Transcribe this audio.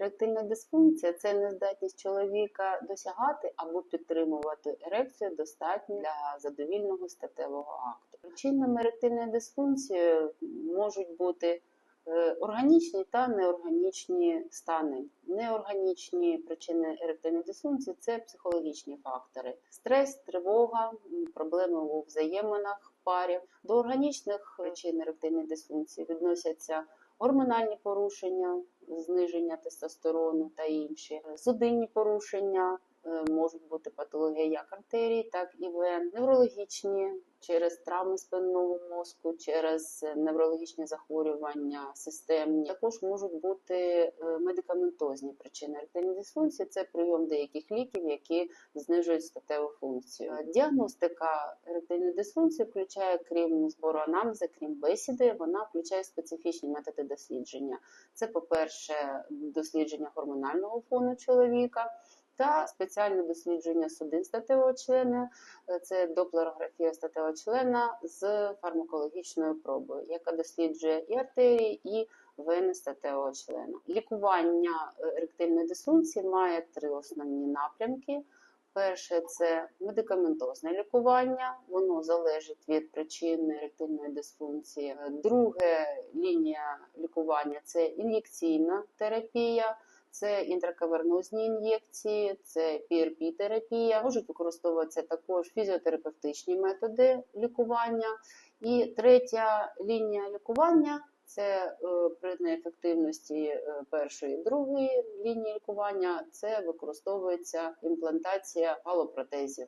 Еректильна дисфункція це нездатність чоловіка досягати або підтримувати ерекцію достатньо для задовільного статевого акту. Причинами еректильної дисфункції можуть бути е, органічні та неорганічні стани. Неорганічні причини еректильної дисфункції це психологічні фактори: стрес, тривога, проблеми у взаєминах парі. До органічних причин еректильної дисфункції відносяться гормональні порушення, зниження тестостерону та інші, судинні порушення. Е, Можуть бути патології як артерій, так і вен, неврологічні через травми спинного мозку, через е, неврологічні захворювання системні. Також можуть бути е, медикаментозні причини еректильної дисфункції. Це прийом деяких ліків, які знижують статеву функцію. Діагностика еректильної дисфункції включає, крім збору анамнезу, крім бесіди, вона включає специфічні методи дослідження. Це, по-перше, дослідження гормонального фону чоловіка. Та спеціальне дослідження судин статевого члена, Е, це доплерографія статевого члена з фармакологічною пробою, яка досліджує і артерії, і вени статевого члена. Лікування е, еректильної дисфункції має три основні напрямки. Перше це медикаментозне лікування, воно залежить від причини еректильної дисфункції. Друге лінія лікування це ін'єкційна терапія. Це інтракавернозні ін'єкції, це PRP-терапія. Можуть використовуватися також фізіотерапевтичні методи лікування. І третя лінія лікування це е, при неефективності е, першої і другої лінії лікування. Це використовується імплантація галопротезів.